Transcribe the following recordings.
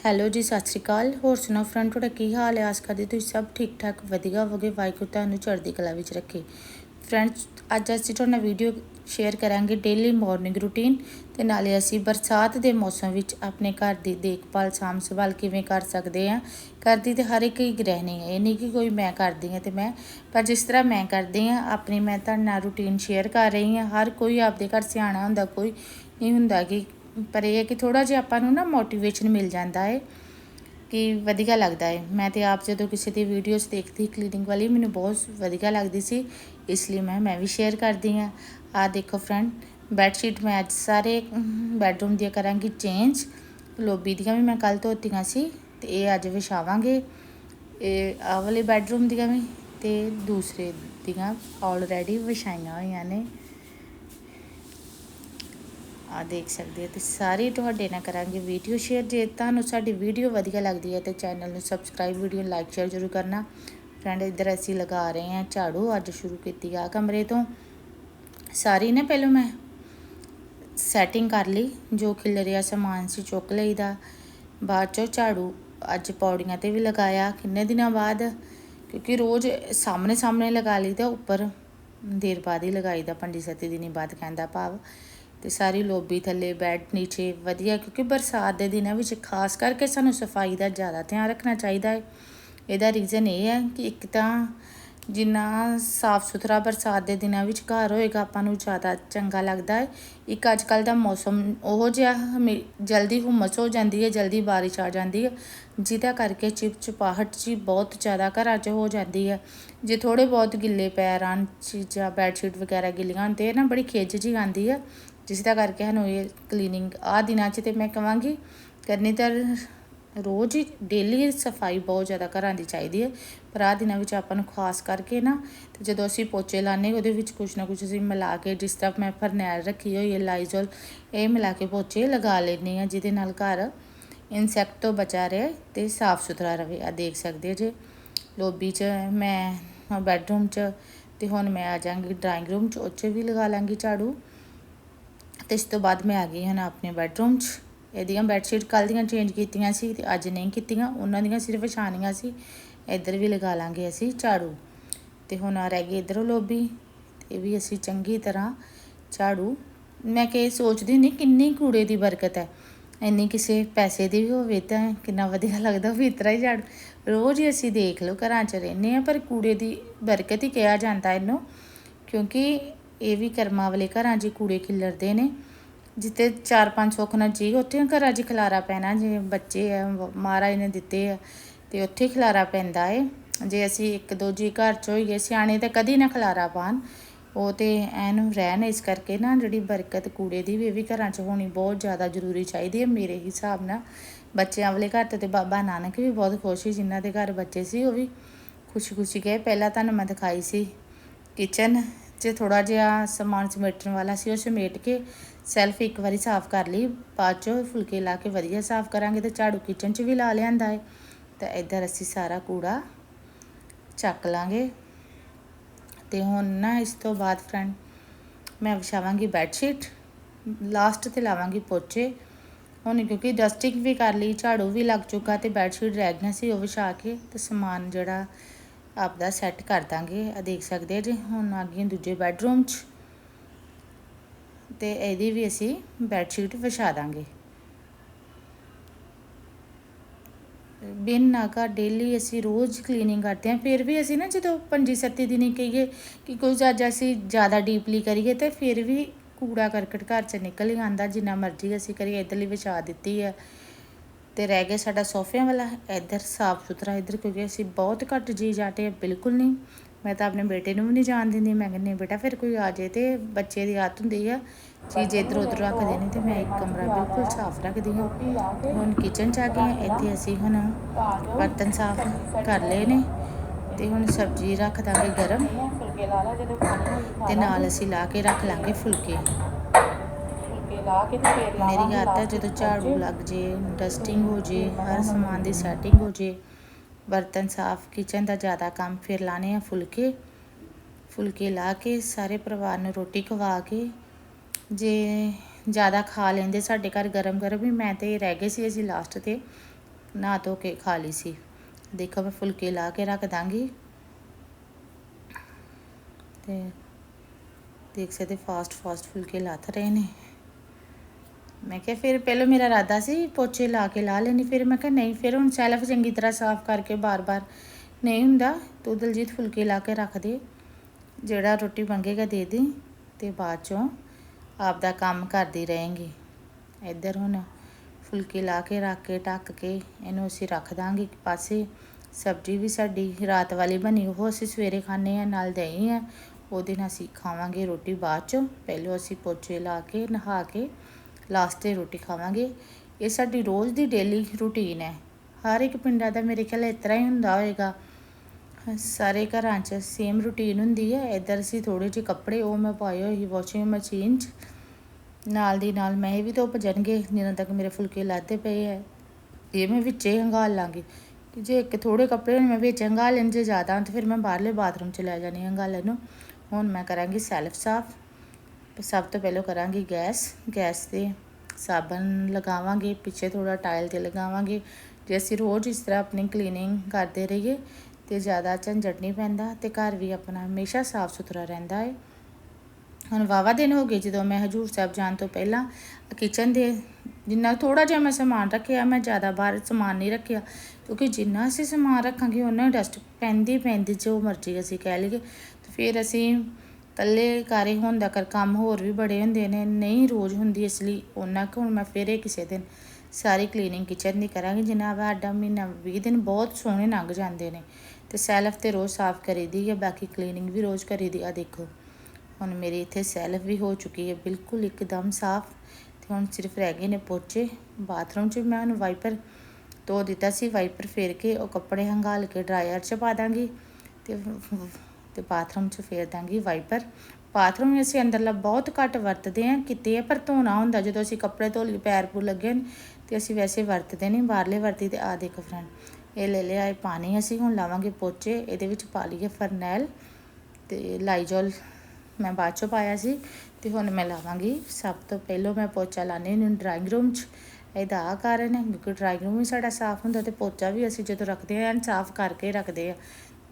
Hello ਜੀ, ਸਤਿ ਸ਼੍ਰੀ ਅਕਾਲ। ਹੋਰ ਸੁਣਾਓ ਫਰੈਂਡ, ਤੁਹਾਡਾ ਕੀ ਹਾਲ ਹੈ? ਆਸ ਕਰਦੇ ਤੁਸੀਂ ਸਭ ਠੀਕ ਠਾਕ, ਵਧੀਆ ਹੋਵੋਗੇ। ਵਾਹਿਗੁਰੂ ਤੁਹਾਨੂੰ ਚੜ੍ਹਦੀ ਕਲਾ ਵਿੱਚ ਰੱਖੇ। ਫਰੈਂਡਸ ਅੱਜ ਅਸੀਂ ਤੁਹਾਡੇ ਵੀਡੀਓ ਸ਼ੇਅਰ ਕਰਾਂਗੇ ਡੇਲੀ ਮਾਰਨਿੰਗ ਰੂਟੀਨ ਤੇ ਨਾਲੇ ਅਸੀਂ ਬਰਸਾਤ ਦੇ ਮੌਸਮ ਵਿੱਚ ਆਪਣੇ ਘਰ ਦੀ ਦੇਖਭਾਲ ਸਾਂਭ ਸੰਭਾਲ ਕਿਵੇਂ ਕਰ ਸਕਦੇ ਹਾਂ। ਕਰਦੀ ਤੇ ਹਰ ਇੱਕ ਹੀ ਗ੍ਰਹਿਣੀ ਹੈ। ਇਹ ਨਹੀਂ ਕਿ ਕੋਈ ਮੈਂ ਕਰਦੀ ਹਾਂ ਤੇ ਮੈਂ, ਪਰ ਜਿਸ ਤਰ੍ਹਾਂ ਮੈਂ ਕਰਦੀ ਹਾਂ, ਆਪਣੀ ਮੈਂ ਤੁਹਾਡੇ ਨਾਲ ਰੂਟੀਨ ਸ਼ੇਅਰ ਕਰ ਰਹੀ ਹਾਂ। ਹਰ ਕੋਈ ਆਪਦੇ ਘਰ ਸਿਆਣਾ ਹੁੰਦਾ, ਕੋਈ ਨਹੀਂ ਹੁੰਦਾ ਕਿ ਪਰ ਇਹ ਹੈ ਕਿ ਥੋੜਾ ਜਿਹਾ ਆਪਾਂ ਨੂੰ ਨਾ ਮੋਟੀਵੇਸ਼ਨ ਮਿਲ ਜਾਂਦਾ ਹੈ ਕਿ ਵਧੀਆ ਲੱਗਦਾ ਹੈ। ਮੈਂ ਤੇ ਆਪ ਜਦੋਂ ਕਿਸੇ ਦੀ ਵੀਡੀਓਜ਼ ਦੇਖਦੀ ਕਲੀਨਿੰਗ ਵਾਲੀ, ਮੈਨੂੰ ਬਹੁਤ ਵਧੀਆ ਲੱਗਦੀ ਸੀ। ਇਸ ਲਈ ਮੈਂ ਮੈਂ ਵੀ ਸ਼ੇਅਰ ਕਰਦੀ ਹਾਂ। ਆ ਦੇਖੋ ਫਰੈਂਡ ਬੈੱਡ ਸ਼ੀਟ ਮੈਂ ਅੱਜ ਸਾਰੇ ਬੈੱਡਰੂਮ ਦੀਆਂ ਕਰਾਂਗੀ ਚੇਂਜ ਲੋਬੀ ਦੀਆਂ ਵੀ ਮੈਂ ਕੱਲ ਧੋਤੀਆਂ ਸੀ ਤੇ ਇਹ ਅੱਜ ਵਿਛਾਵਾਂਗੇ। ਇਹ ਆਹ ਵਾਲੇ ਬੈੱਡਰੂਮ ਦੀਆਂ ਵੀ ਤੇ ਦੂਸਰੇ ਦੀਆਂ ਆਲਰੇਡੀ ਵਿਛਾਈਆਂ ਹੋਈਆਂ ਨੇ। ਆ ਦੇਖ ਸਕਦੇ ਹੋ ਤੇ ਸਾਰੇ ਤੁਹਾਡੇ ਨਾਲ ਕਰਾਂਗੇ ਵੀਡੀਓ ਸ਼ੇਅਰ। ਜੇ ਤੁਹਾਨੂੰ ਸਾਡੀ ਵੀਡੀਓ ਵਧੀਆ ਲੱਗਦੀ ਹੈ ਤੇ ਚੈਨਲ ਨੂੰ ਸਬਸਕ੍ਰਾਈਬ ਵੀਡੀਓ ਲਾਈਕ ਸ਼ੇਅਰ ਜ਼ਰੂਰ ਕਰਨਾ। ਫਰੈਂਡ ਇੱਧਰ ਅਸੀਂ ਲਗਾ ਰਹੇ ਹਾਂ ਝਾੜੂ, ਅੱਜ ਸ਼ੁਰੂ ਕੀਤੀ ਆ ਕਮਰੇ ਤੋਂ। ਸਾਰੀ ਨੇ ਪਹਿਲਾਂ ਮੈਂ ਸੈਟਿੰਗ ਕਰ ਲਈ, ਜੋ ਖਿਲਰਿਆ ਸਮਾਨ ਸੀ ਚੁੱਕ ਲਈਦਾ। ਬਾਅਦ ਚੋਂ ਝਾੜੂ ਅੱਜ ਪੌੜੀਆਂ ਤੇ ਵੀ ਲਗਾਇਆ, ਕਿੰਨੇ ਦਿਨਾਂ ਬਾਅਦ? ਕਿਉਂਕਿ ਰੋਜ਼ ਸਾਹਮਣੇ ਸਾਹਮਣੇ ਲਗਾ ਲਈਦਾ, ਉੱਪਰ ਦੇਰ ਬਾਅਦ ਹੀ ਲਗਾਈਦਾ ਪੰਜੀ ਸੱਤੀ ਦਿਨੀ ਬਾਅਦ ਕਹਿੰਦਾ ਭਾਵ। ਤੇ ਸਾਰੀ ਲੋਬੀ ਥੱਲੇ ਬੈੱਡ ਨੀਚੇ ਵਧੀਆ, ਕਿਉਂਕਿ ਬਰਸਾਤ ਦੇ ਦਿਨਾਂ ਵਿੱਚ ਖਾਸ ਕਰਕੇ ਸਾਨੂੰ ਸਫ਼ਾਈ ਦਾ ਜ਼ਿਆਦਾ ਧਿਆਨ ਰੱਖਣਾ ਚਾਹੀਦਾ ਹੈ। ਇਹਦਾ ਰੀਜ਼ਨ ਇਹ ਹੈ ਕਿ ਇੱਕ ਤਾਂ ਜਿੰਨਾ ਸਾਫ਼ ਸੁਥਰਾ ਬਰਸਾਤ ਦੇ ਦਿਨਾਂ ਵਿੱਚ ਘਰ ਹੋਏਗਾ, ਆਪਾਂ ਨੂੰ ਜ਼ਿਆਦਾ ਚੰਗਾ ਲੱਗਦਾ ਹੈ। ਇੱਕ ਅੱਜ ਕੱਲ ਦਾ ਮੌਸਮ ਉਹ ਜਿਹਾ ਜਲਦੀ ਹੁਮਸ ਹੋ ਜਾਂਦੀ ਹੈ, ਜਲਦੀ ਬਾਰਿਸ਼ ਆ ਜਾਂਦੀ ਹੈ, ਜਿਹਦਾ ਕਰਕੇ ਚਿਪਚਿਪਾਹਟ ਜੀ ਬਹੁਤ ਜ਼ਿਆਦਾ ਘਰਾਂ 'ਚ ਹੋ ਜਾਂਦੀ ਹੈ। ਜੇ ਥੋੜੇ ਬਹੁਤ ਗਿੱਲੇ ਪੈਰ ਆਣ ਚੀਜ਼ਾਂ ਬੈੱਡ ਸ਼ੀਟ ਵਗੈਰਾ ਗਿੱਲੀਆਂ ਹੁੰਦੇ ਨਾ ਬੜੀ ਖਿੱਚ ਜੀ ਆਉਂਦੀ ਹੈ। ਜਿਸ ਦਾ ਕਰਕੇ ਸਾਨੂੰ ਇਹ ਕਲੀਨਿੰਗ ਆ ਦਿਨਾਂ 'ਚ ਤੇ ਮੈਂ ਕਹਾਂਗੀ ਕਰਨੀ ਤਾਂ ਰੋਜ਼ ਹੀ ਡੇਲੀ ਸਫ਼ਾਈ ਬਹੁਤ ਜ਼ਿਆਦਾ ਘਰਾਂ ਦੀ ਚਾਹੀਦੀ ਹੈ, ਪਰ ਆ ਦਿਨਾਂ ਵਿੱਚ ਆਪਾਂ ਨੂੰ ਖਾਸ ਕਰਕੇ ਨਾ ਤੇ ਜਦੋਂ ਅਸੀਂ ਪੋਚੇ ਲਾਣੇ ਉਹਦੇ ਵਿੱਚ ਕੁਝ ਨਾ ਕੁਝ ਅਸੀਂ ਮਿਲਾ ਕੇ ਜਿਸ ਤਰ੍ਹਾਂ ਮੈਂ ਫਰਨੈਲ ਰੱਖੀ ਹੋਈ ਹੈ, ਲਾਈਜ਼ੋਲ, ਇਹ ਮਿਲਾ ਕੇ ਪੋਚੇ ਲਗਾ ਲੈਣੀ ਆ ਜਿਹਦੇ ਨਾਲ ਘਰ ਇਨਸੈਕਟ ਤੋਂ ਬਚਾ ਰਹੇ ਤੇ ਸਾਫ਼ ਸੁਥਰਾ ਰਹੇ। ਆ ਦੇਖ ਸਕਦੇ ਜੇ ਲੋਬੀ 'ਚ ਮੈਂ ਬੈੱਡਰੂਮ 'ਚ ਤੇ ਹੁਣ ਮੈਂ ਆ ਜਾਾਂਗੀ ਡਰਾਇੰਗ ਰੂਮ 'ਚ ਉੱਚੇ ਵੀ ਲਗਾ ਲਾਂਗੀ ਝਾੜੂ। ਤੇ ਇਸ ਤੋਂ ਬਾਅਦ ਮੈਂ ਆ ਗਈ ਹਾਂ ਆਪਣੇ ਬੈਡਰੂਮ 'ਚ। ਇਹਦੀਆਂ ਬੈੱਡਸ਼ੀਟ ਕੱਲ ਦੀਆਂ ਚੇਂਜ ਕੀਤੀਆਂ ਸੀ ਤੇ ਅੱਜ ਨਹੀਂ ਕੀਤੀਆਂ। ਉਹਨਾਂ ਦੀਆਂ ਸਿਰਫ ਛਾਨੀਆਂ ਸੀ। ਇੱਧਰ ਵੀ ਲਗਾ ਲਾਂਗੇ ਅਸੀਂ ਝਾੜੂ। ਤੇ ਹੁਣ ਆ ਰਹਿ ਗਈ ਇੱਧਰੋਂ ਲੋਬੀ। ਇਹ ਵੀ ਅਸੀਂ ਚੰਗੀ ਤਰ੍ਹਾਂ ਝਾੜੂ। ਮੈਂ ਕਿ ਸੋਚਦੀ ਨਹੀਂ ਕਿੰਨੀ ਕੂੜੇ ਦੀ ਬਰਕਤ ਹੈ। ਇੰਨੀ ਕਿਸੇ ਪੈਸੇ ਦੀ ਵੀ ਹੋਵੇ ਤਾਂ ਕਿੰਨਾ ਵਧੀਆ ਲੱਗਦਾ ਵੀ ਇਤਰਾ ਹੀ ਝਾੜੂ। ਰੋਜ਼ ਹੀ ਅਸੀਂ ਦੇਖ ਲਓ ਘਰਾਂ 'ਚ ਰਹਿੰਦੇ ਆ ਪਰ ਕੂੜੇ ਦੀ ਬਰਕਤ ਹੀ ਕਿਹਾ ਜਾਂਦਾ ਇਹਨੂੰ। ਕਿਉਂਕਿ ਇਹ ਵੀ ਕਰਮਾਂ ਵਾਲੇ ਘਰਾਂ 'ਚ ਕੂੜੇ ਖਿਲਰਦੇ ਨੇ। ਜਿੱਤੇ 4-5 ਸੁੱਖ ਨਾਲ ਜੀ, ਉੱਥੇ ਘਰਾਂ 'ਚ ਖਲਾਰਾ ਪੈਣਾ, ਜੇ ਬੱਚੇ ਆ, ਮਹਾਰਾਜ ਨੇ ਦਿੱਤੇ ਆ, ਤੇ ਉੱਥੇ ਖਲਾਰਾ ਪੈਂਦਾ ਏ। ਜੇ ਅਸੀਂ ਇੱਕ ਦੋ ਜੀ ਘਰ 'ਚ ਹੋਈਏ, ਸਿਆਣੇ ਤਾਂ ਕਦੀ ਨਾ ਖਲਾਰਾ ਪਾਣ ਉਹ ਤੇ ਐਨ ਰਹਿਣ, ਇਸ ਕਰਕੇ ਨਾ ਜਿਹੜੀ ਬਰਕਤ ਕੂੜੇ ਦੀ ਵੀ, ਇਹ ਵੀ ਘਰਾਂ 'ਚ ਹੋਣੀ ਬਹੁਤ ਜ਼ਿਆਦਾ ਜ਼ਰੂਰੀ ਚਾਹੀਦੀ ਹੈ ਮੇਰੇ ਹਿਸਾਬ ਨਾਲ। ਬੱਚਿਆਂ ਵਾਲੇ ਘਰ ਤੇ ਬਾਬਾ ਨਾਨਕ ਵੀ ਬਹੁਤ ਖੁਸ਼ ਸੀ, ਜਿਨ੍ਹਾਂ ਦੇ ਘਰ ਬੱਚੇ ਸੀ, ਉਹ ਵੀ ਖੁਸ਼ੀ-ਖੁਸ਼ੀ ਗਏ। ਪਹਿਲਾਂ ਤੁਹਾਨੂੰ ਮੈਂ ਦਿਖਾਈ ਸੀ ਕਿਚਨ 'ਚ ਥੋੜਾ ਜਿਹਾ ਸਮਾਨ ਸਮੇਟਣ ਵਾਲਾ ਸੀ, ਉਹ ਸਮੇਟ ਕੇ ਸੈਲਫ ਇੱਕ ਵਾਰੀ ਸਾਫ਼ ਕਰ ਲਈ। ਬਾਅਦ ਚੋਂ ਫੁਲਕੇ ਲਾ ਕੇ ਵਧੀਆ ਸਾਫ਼ ਕਰਾਂਗੇ ਤੇ ਝਾੜੂ ਕਿਚਨ 'ਚ ਵੀ ਲਾ ਲਿਆਂਦਾ ਹੈ ਤਾਂ ਇੱਧਰ ਅਸੀਂ ਸਾਰਾ ਕੂੜਾ ਚੱਕ ਲਾਂਗੇ। ਤੇ ਹੁਣ ਨਾ ਇਸ ਤੋਂ ਬਾਅਦ ਫਰੈਂਡ ਮੈਂ ਵਿਛਾਵਾਂਗੀ ਬੈੱਡ ਸ਼ੀਟ ਲਾਸਟ ਤੇ ਲਾਵਾਂਗੀ ਪੋਚੇ। ਹੁਣ ਕਿਉਂਕਿ ਡਸਟਿੰਗ ਵੀ ਕਰ ਲਈ, ਝਾੜੂ ਵੀ ਲੱਗ ਚੁੱਕਾ ਤੇ ਬੈੱਡ ਸ਼ੀਟ ਰਹਿ ਗਈਆਂ ਸੀ, ਉਹ ਵਿਛਾ ਕੇ ਤੇ ਸਮਾਨ ਜਿਹੜਾ ਆਪਦਾ ਸੈੱਟ ਕਰ ਦਾਂਗੇ। ਆ ਦੇਖ ਸਕਦੇ ਆ ਜੀ, ਹੁਣ ਆ ਗਈ ਦੂਜੇ ਬੈੱਡਰੂਮ 'ਚ। ਤੇ ਇਹਦੀ ਵੀ ਅਸੀਂ ਬੈੱਡ ਸ਼ੀਟ ਵਿਛਾ ਦਾਂਗੇ। ਬਿਨ ਨਾਗਾ ਡੇਲੀ ਅਸੀਂ ਰੋਜ਼ ਕਲੀਨਿੰਗ ਕਰਦੇ ਹਾਂ। ਫਿਰ ਵੀ ਅਸੀਂ ਨਾ ਜਦੋਂ ਪੰਜੀ ਸੱਤੀ ਦਿਨੀ ਕਹੀਏ ਕਿ ਕੁਝ ਅੱਜ ਅਸੀਂ ਜ਼ਿਆਦਾ ਡੀਪਲੀ ਕਰੀਏ ਤੇ ਫਿਰ ਵੀ ਕੂੜਾ ਕਰਕਟ ਘਰ 'ਚ ਨਿਕਲ ਹੀ ਆਂਦਾ ਜਿੰਨਾ ਮਰਜ਼ੀ ਅਸੀਂ ਕਰੀਏ, ਇਧਰਲੀ ਵਿਛਾ ਦਿੱਤੀ ਹੈ ਤੇ ਰਹਿ ਗਿਆ ਸਾਡਾ ਸੋਫਿਆਂ ਵਾਲਾ, ਇੱਧਰ ਸਾਫ਼ ਸੁਥਰਾ, ਇੱਧਰ ਕਿਉਂਕਿ ਅਸੀਂ ਬਹੁਤ ਘੱਟ ਜੀ ਜਾਟੇ ਬਿਲਕੁਲ ਨਹੀਂ। ਮੈਂ ਤਾਂ ਆਪਣੇ ਬੇਟੇ ਨੂੰ ਵੀ ਨਹੀਂ ਜਾਣ ਦਿੰਦੀ, ਮੈਂ ਕਹਿੰਦੀ, ਬੇਟਾ, ਫਿਰ ਕੋਈ ਆ ਜੇ ਤੇ ਬੱਚੇ ਦੀ ਆਦਤ ਹੁੰਦੀ ਆ, ਚੀਜ਼ ਇੱਧਰ ਉੱਧਰ ਰੱਖ ਦੇਣੀ ਤੇ ਮੈਂ ਇੱਕ ਕਮਰਾ ਬਿਲਕੁਲ ਸਾਫ਼ ਰੱਖਦੀ ਹਾਂ। ਹੁਣ ਕਿਚਨ 'ਚ ਆ ਗਏ ਇੱਥੇ ਅਸੀਂ ਹੁਣ ਬਰਤਨ ਸਾਫ਼ ਕਰ ਲਏ ਨੇ ਤੇ ਹੁਣ ਸਬਜ਼ੀ ਰੱਖ ਦਾਂਗੇ ਗਰਮ ਤੇ ਨਾਲ ਅਸੀਂ ਲਾ ਕੇ ਰੱਖ ਲਾਂਗੇ ਫੁਲਕੇ। ਲਾ ਕੇ ਤੇ ਫੇਰ ਮੇਰੀ ਆਦਤ ਹੈ ਜਦੋਂ ਝਾੜੂ ਲੱਗ ਜੇ ਡਸਟਿੰਗ ਹੋ ਜੇ ਹਰ ਸਮਾਨ ਦੀ ਸੈਟਿੰਗ ਹੋ ਜੇ ਬਰਤਨ ਸਾਫ਼ ਕਿਚਨ ਦਾ ਜ਼ਿਆਦਾ ਕੰਮ ਫਿਰ ਲਾਣੇ ਆ ਫੁਲਕੇ। ਫੁਲਕੇ ਲਾ ਕੇ ਸਾਰੇ ਪਰਿਵਾਰ ਨੂੰ ਰੋਟੀ ਖਵਾ ਕੇ ਜੇ ਜ਼ਿਆਦਾ ਖਾ ਲੈਂਦੇ ਸਾਡੇ ਘਰ ਗਰਮ ਗਰਮ ਹੀ ਮੈਂ ਤੇ ਰਹਿ ਗਏ ਸੀ ਅਸੀਂ ਲਾਸਟ ਤੇ ਨਹਾ ਧੋ ਕੇ ਖਾ ਲਈ ਸੀ। ਦੇਖੋ ਮੈਂ ਫੁਲਕੇ ਲਾ ਕੇ ਰੱਖ ਦਾਂਗੀ। ਤੇ ਦੇਖ ਸਕਦੇ ਫਾਸਟ ਫਾਸਟ ਫੁਲਕੇ ਲੱਥ ਰਹੇ ਨੇ। ਮੈਂ ਕਿਹਾ ਫਿਰ ਪਹਿਲਾਂ ਮੇਰਾ ਇਰਾਦਾ ਸੀ ਪੋਚੇ ਲਾ ਕੇ ਲਾ ਲੈਣੀ ਫਿਰ ਮੈਂ ਕਿਹਾ ਨਹੀਂ, ਫਿਰ ਹੁਣ ਸੈਲਫ ਚੰਗੀ ਤਰ੍ਹਾਂ ਸਾਫ਼ ਕਰਕੇ ਬਾਰ-ਬਾਰ ਨਹੀਂ ਹੁੰਦਾ, ਤੂੰ ਦਲਜੀਤ ਫੁਲਕੇ ਲਾ ਕੇ ਰੱਖ ਦੇ, ਜਿਹੜਾ ਰੋਟੀ ਮੰਗੇਗਾ ਦੇ ਦੇ, ਤੇ ਬਾਅਦ ਚੋਂ ਆਪ ਦਾ ਕੰਮ ਕਰਦੀ ਰਹੇਂਗੀ। ਇੱਧਰ ਹੁਣ ਫੁਲਕੇ ਲਾ ਕੇ ਰੱਖ ਕੇ, ਢੱਕ ਕੇ, ਇਹਨੂੰ ਅਸੀਂ ਰੱਖ ਦਾਂਗੇ ਇੱਕ ਪਾਸੇ। ਸਬਜ਼ੀ ਵੀ ਸਾਡੀ ਰਾਤ ਵਾਲੀ ਬਣੀ, ਉਹ ਅਸੀਂ ਸਵੇਰੇ ਖਾਣੇ ਆ ਨਾਲ ਦਹੀਂ ਆ ਉਹਦੇ ਨਾਲ ਅਸੀਂ ਖਾਵਾਂਗੇ ਰੋਟੀ ਬਾਅਦ ਚੋਂ। ਪਹਿਲਾਂ ਅਸੀਂ ਪੋਚੇ ਲਾ ਕੇ, ਨਹਾ ਕੇ ਲਾਸਟ ਤੇ ਰੋਟੀ ਖਾਵਾਂਗੇ। ਇਹ ਸਾਡੀ ਰੋਜ਼ ਦੀ ਡੇਲੀ ਰੂਟੀਨ ਹੈ। ਹਰ ਇੱਕ ਪਿੰਡਾਂ ਦਾ ਮੇਰੇ ਖਿਆਲ ਇਸ ਤਰ੍ਹਾਂ ਹੀ ਹੁੰਦਾ ਹੋਵੇਗਾ। ਸਾਰੇ ਘਰਾਂ 'ਚ ਸੇਮ ਰੂਟੀਨ ਹੁੰਦੀ ਹੈ। ਇੱਧਰ ਅਸੀਂ ਥੋੜੇ ਜਿਹੇ ਕੱਪੜੇ ਉਹ ਮੈਂ ਪਾਏ ਹੋਏ ਸੀ ਵਾਸ਼ਿੰਗ ਮਸ਼ੀਨ 'ਚ। ਨਾਲ ਦੀ ਨਾਲ ਮੈਂ ਇਹ ਵੀ ਧੁੱਪ ਜਾਣਗੇ, ਜਿੰਨਾ ਤੱਕ ਮੇਰੇ ਫੁਲਕੇ ਲਾਦੇ ਪਏ ਹੈ। ਇਹ ਮੈਂ ਵਿੱਚੇ ਹੰਗਾਲ ਲਾਂਗੀ। ਕਿ ਜੇ ਇੱਕ ਥੋੜੇ ਕੱਪੜੇ ਹੋਣ, ਮੈਂ ਵਿੱਚ ਹੰਗਾਲ ਲੈਣ, ਜੇ ਜ਼ਿਆਦਾ ਹੋਣ, ਤਾਂ ਫਿਰ ਮੈਂ ਬਾਹਰਲੇ ਬਾਥਰੂਮ 'ਚ ਲੈ ਜਾਣੀ ਹੰਗਾਲਣ ਨੂੰ। ਹੁਣ ਮੈਂ ਕਰਾਂਗੀ ਸੈਲਫ ਸਾਫ਼ ਸਭ ਤੋਂ ਪਹਿਲਾਂ ਕਰਾਂਗੇ ਗੈਸ ਗੈਸ ਤੇ ਸਾਬਣ ਲਗਾਵਾਂਗੇ, ਪਿੱਛੇ ਥੋੜਾ ਟਾਇਲ ਤੇ ਲਗਾਵਾਂਗੇ, ਜੇ ਅਸੀਂ ਰੋਜ਼ ਇਸ ਤਰ੍ਹਾਂ ਆਪਣੀ ਕਲੀਨਿੰਗ ਕਰਦੇ ਰਹੀਏ ਤੇ ਜ਼ਿਆਦਾ ਝੰਜਟ ਨਹੀਂ ਪੈਂਦਾ ਤੇ ਘਰ ਵੀ ਆਪਣਾ ਹਮੇਸ਼ਾ ਸਾਫ਼ ਸੁਥਰਾ ਰਹਿੰਦਾ ਹੈ ਹੁਣ ਵਾਵਾ ਦਿਨ ਹੋ ਗਏ ਜਦੋਂ ਮੈਂ ਹਜੂਰ ਸਾਹਿਬ ਜਾਣ ਤੋਂ ਪਹਿਲਾਂ ਕਿਚਨ ਦੇ ਜਿੰਨਾ ਥੋੜਾ ਜਿਹਾ ਮੈਂ ਸਮਾਨ ਰੱਖਿਆ, ਮੈਂ ਜ਼ਿਆਦਾ ਬਾਹਰ ਸਮਾਨ ਨਹੀਂ ਰੱਖਿਆ, ਕਿਉਂਕਿ ਜਿੰਨਾ ਅਸੀਂ ਸਮਾਨ ਰੱਖਾਂਗੇ ਉਹਨਾਂ ਡਸਟ ਪੈਂਦੀ ਪੈਂਦੀ ਜੋ ਮਰਜ਼ੀ ਅਸੀਂ ਕਹਿ ਲਈਏ। ਤੇ ਫਿਰ ਅਸੀਂ ਇਕੱਲੇ ਕਾਰੇ ਹੋਣ ਦਾ ਕਰ ਕੰਮ ਹੋਰ ਵੀ ਬੜੇ ਹੁੰਦੇ ਨੇ, ਨਹੀਂ ਰੋਜ਼ ਹੁੰਦੀ ਇਸ ਲਈ ਉਹਨਾਂ ਕੁ ਹੁਣ ਮੈਂ ਫਿਰ ਇਹ ਕਿਸੇ ਦਿਨ ਸਾਰੀ ਕਲੀਨਿੰਗ ਕਿਚਨ ਦੀ ਕਰਾਂਗੀ, ਜਿੰਨਾ ਸਾਡਾ ਮਹੀਨਾ 20 ਦਿਨ ਬਹੁਤ ਸੋਹਣੇ ਲੰਘ ਜਾਂਦੇ ਨੇ ਤੇ ਸੈਲਫ ਤੇ ਰੋਜ਼ ਸਾਫ਼ ਕਰੀਦੀ ਹੈ ਬਾਕੀ ਕਲੀਨਿੰਗ ਵੀ ਰੋਜ਼ ਕਰੀਦੀ ਆ, ਦੇਖੋ। ਹੁਣ ਮੇਰੀ ਇੱਥੇ ਸੈਲਫ ਵੀ ਹੋ ਚੁੱਕੀ ਹੈ ਬਿਲਕੁਲ ਇੱਕਦਮ ਸਾਫ਼ ਤੇ ਹੁਣ ਸਿਰਫ ਰਹਿ ਗਏ ਨੇ ਪੋਚੇ, ਬਾਥਰੂਮ 'ਚ ਮੈਂ ਹੁਣ ਵਾਈਪਰ ਧੋ ਦਿੱਤਾ ਸੀ, ਵਾਈਪਰ ਫੇਰ ਕੇ ਉਹ ਕੱਪੜੇ ਹੰਗਾਲ ਕੇ ਡਰਾਇਰ 'ਚ ਪਾ ਦਾਂਗੀ ਤੇ ਤੇ ਬਾਥਰੂਮ 'ਚ ਫੇਰ ਦਾਂਗੀ ਵਾਈਪਰ। ਬਾਥਰੂਮ ਅਸੀਂ ਅੰਦਰਲਾ ਬਹੁਤ ਘੱਟ ਵਰਤਦੇ ਹਾਂ, ਕਿਤੇ ਆ ਪਰ ਧੋਣਾ ਹੁੰਦਾ, ਜਦੋਂ ਅਸੀਂ ਕੱਪੜੇ ਧੋ ਲਈ, ਪੈਰ ਪੂ ਲੱਗੇ ਨੇ ਤੇ ਅਸੀਂ ਵੈਸੇ ਵਰਤਦੇ ਨਹੀਂ, ਬਾਹਰਲੇ ਵਰਤੀ ਤੇ ਆ ਦੇਖੋ ਫਰੈਂਡ, ਇਹ ਲੈ ਲਿਆ, ਇਹ ਪਾਣੀ ਅਸੀਂ ਹੁਣ ਲਾਵਾਂਗੇ ਪੋਚੇ, ਇਹਦੇ ਵਿੱਚ ਪਾ ਲਈਏ ਫਰਨੈਲ, ਤੇ ਲਾਈਜੋਲ ਮੈਂ ਬਾਅਦ ਚੋਂ ਪਾਇਆ ਸੀ, ਤੇ ਹੁਣ ਮੈਂ ਲਾਵਾਂਗੀ। ਸਭ ਤੋਂ ਪਹਿਲਾਂ ਮੈਂ ਪੋਚਾ ਲਾਣੇ ਨੂੰ ਡਰਾਇੰਗ ਰੂਮ 'ਚ, ਇਹਦਾ ਆਹ ਕਾਰਨ ਹੈ, ਕਿਉਂਕਿ ਡਰਾਇੰਗ ਰੂਮ ਵੀ ਸਾਡਾ ਸਾਫ਼ ਹੁੰਦਾ, ਤੇ ਪੋਚਾ ਵੀ ਅਸੀਂ ਜਦੋਂ ਰੱਖਦੇ ਹਾਂ ਸਾਫ਼ ਕਰਕੇ ਰੱਖਦੇ ਆ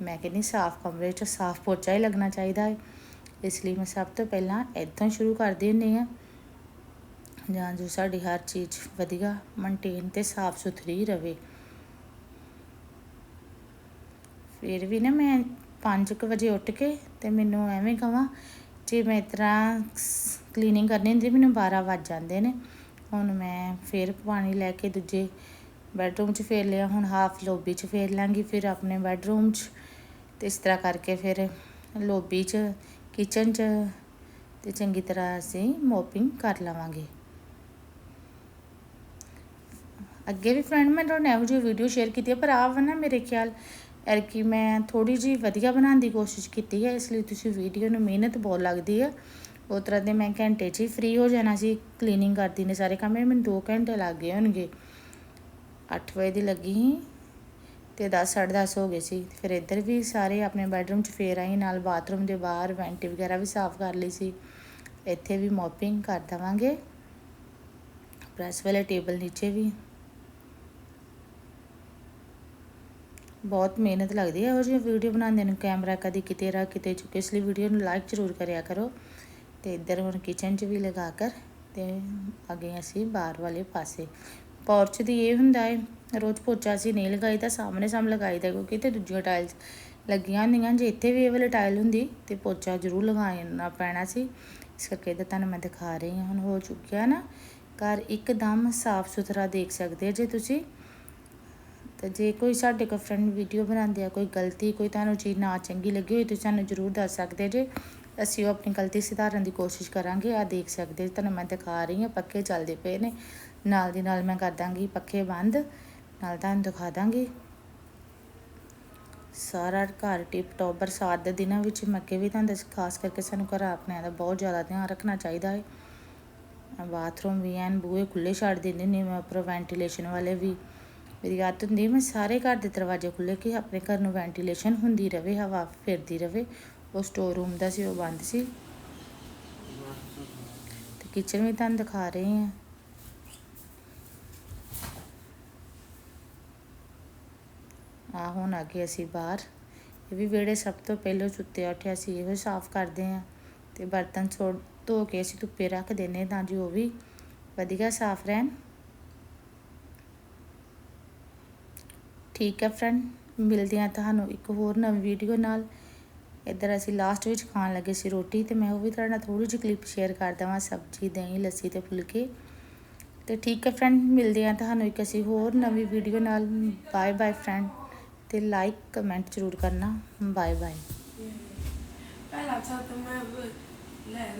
ਮੈਂ ਕਹਿੰਦੀ ਸਾਫ਼ ਕਮਰੇ 'ਚ ਸਾਫ਼ ਪੋਚਾ ਹੀ ਲੱਗਣਾ ਚਾਹੀਦਾ ਹੈ ਇਸ ਲਈ ਮੈਂ ਸਭ ਤੋਂ ਪਹਿਲਾਂ ਇੱਥੋਂ ਸ਼ੁਰੂ ਕਰਦੀ ਹੁੰਦੀ ਹਾਂ। ਜਾਂ ਜੋ ਸਾਡੀ ਹਰ ਚੀਜ਼ ਵਧੀਆ ਮੇਨਟੇਨ ਤੇ ਸਾਫ਼ ਸੁਥਰੀ ਰਵੇ। ਫਿਰ ਵੀ ਨਾ ਮੈਂ 5:00 ਵਜੇ ਉੱਠ ਕੇ ਤੇ ਮੈਨੂੰ ਐਵੇਂ ਕਹਾਂ ਜੇ ਮੈਂ ਇਸ ਤਰ੍ਹਾਂ ਕਲੀਨਿੰਗ ਕਰਨੀ ਹੁੰਦੀ ਮੈਨੂੰ 12 ਵੱਜ ਜਾਂਦੇ ਨੇ। ਹੁਣ ਮੈਂ ਫਿਰ ਪਾਣੀ ਲੈ ਕੇ ਦੂਜੇ ਬੈਡਰੂਮ 'ਚ ਫੇਰ ਲਿਆ, ਹੁਣ ਹਾਫ ਲੋਬੀ 'ਚ ਫੇਰ ਲਾਂਗੀ, ਫਿਰ ਆਪਣੇ ਬੈਡਰੂਮ 'ਚ ਤੇ ਇਸ ਤਰ੍ਹਾਂ ਕਰਕੇ ਫਿਰ ਲੋਬੀ 'ਚ ਕਿਚਨ 'ਚ ਤੇ ਚੰਗੀ ਤਰ੍ਹਾਂ ਅਸੀਂ ਮੋਪਿੰਗ ਕਰ ਲਵਾਂਗੇ। ਅੱਗੇ ਵੀ ਫਰੈਂਡ ਮੈਂ ਤੁਹਾਨੂੰ ਇਹੋ ਜਿਹੀ ਵੀਡੀਓ ਸ਼ੇਅਰ ਕੀਤੀ ਹੈ, ਪਰ ਆਪ ਨਾ ਮੇਰੇ ਖਿਆਲ ਐਰ ਕਿ ਮੈਂ ਥੋੜੀ ਜੀ ਵਧੀਆ ਬਣਾਉਣ ਦੀ ਕੋਸ਼ਿਸ਼ ਕੀਤੀ ਹੈ, ਇਸ ਲਈ ਤੁਸੀਂ ਵੀਡੀਓ ਨੂੰ ਮਿਹਨਤ ਬਹੁਤ ਲੱਗਦੀ ਹੈ। ਉਹ ਤਰ੍ਹਾਂ ਦੇ ਮੈਂ ਘੰਟੇ 'ਚ ਹੀ ਫ੍ਰੀ ਹੋ ਜਾਣਾ ਸੀ ਕਲੀਨਿੰਗ ਕਰਦੀ ਨੇ ਸਾਰੇ ਕੰਮ ਮੈਨੂੰ 2 ਘੰਟੇ ਲੱਗ ਗਏ ਹੋਣਗੇ। 8 ਵਜੇ ਦੀ ਲੱਗੀ ਸੀ। ਤੇ 10 10:30 ਹੋ ਗਏ ਸੀ। ਫਿਰ ਇੱਧਰ ਵੀ ਸਾਰੇ ਆਪਣੇ ਬੈਡਰੂਮ 'ਚ ਫੇਰ ਆਈ, ਨਾਲ ਬਾਥਰੂਮ ਦੇ ਬਾਹਰ ਵੈਂਟੀ ਵਗੈਰਾ ਵੀ ਸਾਫ਼ ਕਰ ਲਈ ਸੀ। ਇੱਥੇ ਵੀ ਮੋਪਿੰਗ ਕਰ ਦਵਾਂਗੇ। ਪ੍ਰੈਸ ਵਾਲੇ ਟੇਬਲ ਨੀਚੇ ਵੀ। ਬਹੁਤ ਮਿਹਨਤ ਲੱਗਦੀ ਹੈ ਉਹ ਜਿਹੀ ਵੀਡੀਓ ਬਣਾਉਂਦੇ ਨੂੰ ਕੈਮਰਾ ਕਦੀ ਕਿਤੇ ਰਾ ਕਿਤੇ ਚੁੱਕੇ, ਇਸ ਲਈ ਵੀਡੀਓ ਨੂੰ ਲਾਈਕ ਜ਼ਰੂਰ ਕਰਿਆ ਕਰੋ। ਤੇ ਇੱਧਰ ਹੁਣ ਕਿਚਨ 'ਚ ਵੀ ਲਗਾ ਕਰ, ਤੇ ਅੱਗੇ ਅਸੀਂ ਬਾਹਰ ਵਾਲੇ ਪਾਸੇ ਪੋਰਚ ਦੀ ਇਹ ਹੁੰਦਾ ਹੈ ਰੋਜ਼ ਪੋਚਾ ਅਸੀਂ ਨਹੀਂ ਲਗਾਈ ਤਾਂ ਸਾਹਮਣੇ ਸਾਹਮਣੇ ਲਗਾਈਦਾ ਕਿਉਂਕਿ ਤੇ ਦੂਜੀਆਂ ਟਾਇਲਸ ਲੱਗੀਆਂ ਹੁੰਦੀਆਂ ਜੇ ਇੱਥੇ ਵੀ ਇਹ ਵਾਲੀ ਟਾਇਲ ਹੁੰਦੀ ਤੇ ਪੋਚਾ ਜ਼ਰੂਰ ਲਗਾਉਣਾ ਪੈਣਾ ਸੀ। ਇਸ ਕਰਕੇ ਤਾਂ ਤੁਹਾਨੂੰ ਮੈਂ ਦਿਖਾ ਰਹੀ ਹਾਂ, ਹੁਣ ਹੋ ਚੁੱਕਿਆ ਨਾ। ਘਰ ਇੱਕਦਮ ਸਾਫ਼ ਸੁਥਰਾ ਦੇਖ ਸਕਦੇ ਜੇ ਤੁਸੀਂ। ਤੇ ਜੇ ਕੋਈ ਸਾਡੇ ਕੋਲ ਫਰੈਂਡ ਵੀਡੀਓ ਬਣਾਉਂਦੇ ਆ, ਕੋਈ ਗਲਤੀ, ਕੋਈ ਤੁਹਾਨੂੰ ਚੀਜ਼ ਨਾ ਚੰਗੀ ਲੱਗੀ ਹੋਈ, ਤੁਸੀਂ ਸਾਨੂੰ ਜ਼ਰੂਰ ਦੱਸ ਸਕਦੇ ਜੇ। ਅਸੀਂ ਉਹ ਆਪਣੀ ਗਲਤੀ ਸੁਧਾਰਨ ਦੀ ਕੋਸ਼ਿਸ਼ ਕਰਾਂਗੇ ਆ ਦੇਖ ਸਕਦੇ ਜੇ ਤੁਹਾਨੂੰ ਮੈਂ ਦਿਖਾ ਰਹੀ ਹਾਂ ਪੱਕੇ ਚੱਲਦੇ ਪਏ ਨੇ। ਨਾਲ ਦੀ ਨਾਲ ਮੈਂ ਕਰ ਦਾਂਗੀ ਪੱਖੇ ਬੰਦ। ਨਾਲ ਤੁਹਾਨੂੰ ਦਿਖਾ ਦਾਂਗੀ। ਸਾਰਾ ਘਰ ਟਿਪ ਟੌਪ ਬਰਸਾਤ ਦੇ ਦਿਨਾਂ ਵਿੱਚ ਮੈਂ ਅੱਗੇ ਵੀ ਤੁਹਾਨੂੰ ਦੱਸ, ਖਾਸ ਕਰਕੇ ਸਾਨੂੰ ਘਰ ਆਪਣੇ ਦਾ ਬਹੁਤ ਜ਼ਿਆਦਾ ਧਿਆਨ ਰੱਖਣਾ ਚਾਹੀਦਾ ਹੈ। ਬਾਥਰੂਮ ਵੀ ਐਨ ਬੂਹੇ ਖੁੱਲੇ ਛੱਡ ਦਿੰਦੇ ਨੇ ਮੈਂ ਉੱਪਰ ਵੈਂਟੀਲੇਸ਼ਨ ਵਾਲੇ ਵੀ, ਮੇਰੀ ਆਦਤ ਹੁੰਦੀ ਮੈਂ ਸਾਰੇ ਘਰ ਦੇ ਦਰਵਾਜ਼ੇ ਖੁੱਲੇ ਕਿ ਆਪਣੇ ਘਰ ਨੂੰ ਵੈਂਟੀਲੇਸ਼ਨ ਹੁੰਦੀ ਰਵੇ, ਹਵਾ ਫਿਰਦੀ ਰਵੇ। ਉਹ ਸਟੋਰ ਰੂਮ ਦਾ ਸੀ, ਉਹ ਬੰਦ ਸੀ। ਤੇ ਕਿਚਨ ਵੀ ਤੁਹਾਨੂੰ ਦਿਖਾ ਰਹੇ ਹਾਂ। ਆ, ਹੁਣ ਆ ਗਏ ਅਸੀਂ ਬਾਹਰ। ਇਹ ਵੀ ਵਿਹੜੇ ਸਭ ਤੋਂ ਪਹਿਲਾਂ ਸੁੱਤੇ ਉੱਠਿਆ ਸੀ, ਇਹੋ ਸਾਫ਼ ਕਰਦੇ ਆ। ਤੇ ਬਰਤਨ ਸੋ, ਧੋ ਕੇ ਅਸੀਂ ਧੁੱਪੇ ਰੱਖ ਦਿੰਨੇ ਤਾਂ ਜੋ ਉਹ ਵੀ ਵਧੀਆ ਸਾਫ਼ ਰਹਿਣ। ਠੀਕ ਹੈ ਫਰੈਂਡ ਮਿਲਦੇ ਆ ਤੁਹਾਨੂੰ ਇੱਕ ਹੋਰ ਨਵੀਂ ਵੀਡੀਓ ਨਾਲ। ਇੱਧਰ ਅਸੀਂ ਲਾਸਟ ਵਿੱਚ ਖਾਣ ਲੱਗੇ ਸੀ ਰੋਟੀ ਤੇ ਮੈਂ ਉਹ ਵੀ ਤੁਹਾਡੇ ਨਾਲ ਥੋੜੀ ਜਿਹੀ ਕਲਿੱਪ ਸ਼ੇਅਰ ਕਰ ਦੇਵਾਂ, ਸਬਜ਼ੀ, ਦਹੀਂ, ਲੱਸੀ ਤੇ ਫੁਲਕੇ। ਤੇ ਠੀਕ ਹੈ ਫਰੈਂਡ ਮਿਲਦੇ ਆ ਤੁਹਾਨੂੰ ਇੱਕ ਅਸੀਂ ਹੋਰ ਨਵੀਂ ਵੀਡੀਓ ਨਾਲ। ਬਾਏ ਬਾਏ ਫਰੈਂਡ ਤੇ ਲਾਈਕ ਕਮੈਂਟ ਜ਼ਰੂਰ ਕਰਨਾ। ਬਾਏ ਬਾਏ ਪਹਿਲਾਂ ਤਾਂ ਮੈਂ ਲੈ